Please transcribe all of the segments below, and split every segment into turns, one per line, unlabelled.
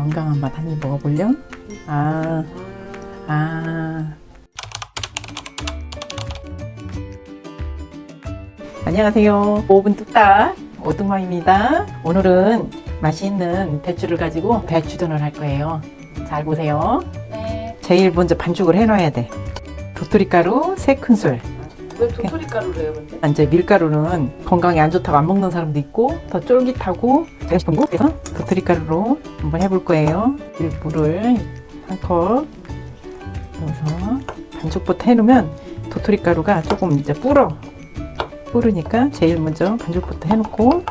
건강한 맛 한 입 먹어볼려? 아, 아. 안녕하세요. 오븐 뚝딱 오등마입니다. 오늘은 맛있는 배추를 가지고 배추전을 할 거예요. 잘 보세요.
네.
제일 먼저 반죽을 해놔야 돼. 도토리가루 3큰술.
왜 도토리 가루를 해요, 근데?
이제 밀가루는 건강에 안 좋다고 안 먹는 사람도 있고 더 쫄깃하고 거 그래서 도토리 가루로 한번 해볼 거예요. 이 물을 한컵 넣어서 반죽부터 해놓으면 도토리 가루가 조금 이제 불어 불으니까 제일 먼저 반죽부터 해놓고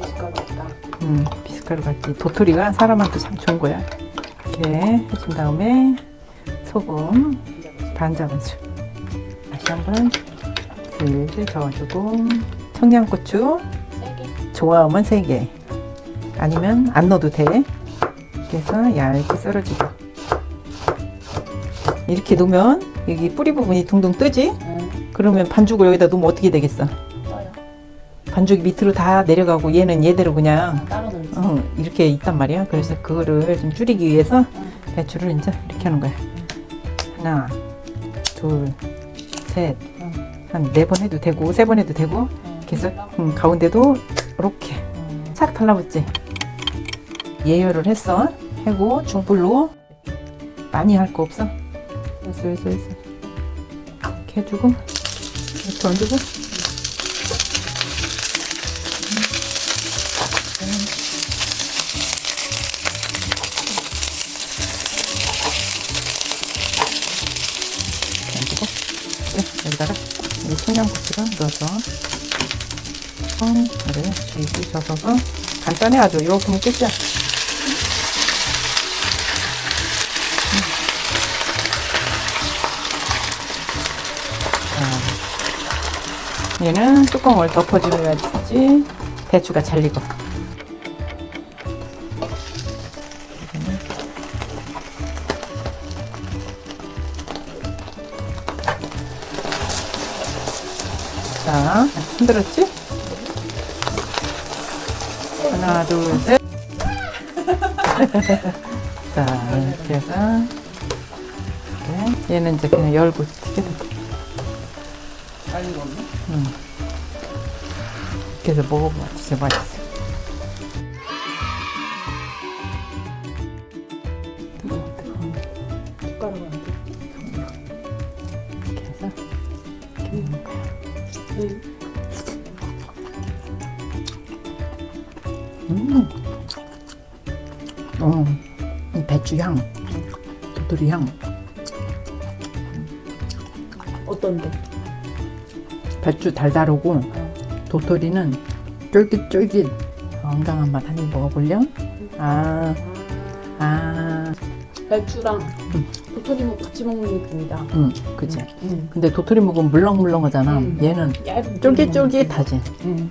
미숫가루 없다.
음, 비스가루 같이 도토리가 사람한테 참 좋은 거야. 이렇게 해준 다음에 소금 반 작은술 다시 한번 슬슬 저어주고 청양고추. 좋아하면 3개. 아니면 안 넣어도 돼. 그래서 얇게 썰어주고. 이렇게 놓으면 여기 뿌리 부분이 둥둥 뜨지?
응.
그러면 반죽을 여기다 놓으면 어떻게 되겠어. 반죽이 밑으로 다 내려가고 얘는 얘대로 그냥
따로 넣지.
어, 이렇게 있단 말이야. 그래서 그거를 좀 줄이기 위해서 배추를 이제 이렇게 하는 거야. 하나 둘셋 한 네 번 해도 되고 세 번 해도 되고 해서 음, 가운데도 이렇게 싹 달라붙지 예열을 했어 하고 중불로 많이 할 거 없어 됐어 됐어 됐어 이렇게 해주고 이렇게 얹고 얹고 네, 여기다가 이 청양고추를 넣어서 손을 줄기 젖어서 간단해 아주 이렇게 하면 끝이야. 자, 얘는 뚜껑을 덮어줘야지 배추가 잘 익어 자, 흔들었지? 하나, 둘, 셋. 자, 이렇게 해서. 이렇게. 얘는 이제 그냥 열고 튀겨도 돼.
넣네.
이렇게 해서 먹어봐. 진짜 맛있어.
응.
음. 어, 이 배추 향, 도토리 향,
어떤데?
배추 달달하고 도토리는 쫄깃쫄깃 건강한 맛 한 입 먹어볼려? 아, 아,
배추랑 도토리묵 같이 먹는 느낌이다.
응, 그치.
응.
근데 도토리 묵은 물렁물렁하잖아.
음.
얘는
얇은
쫄깃쫄깃하지.
응.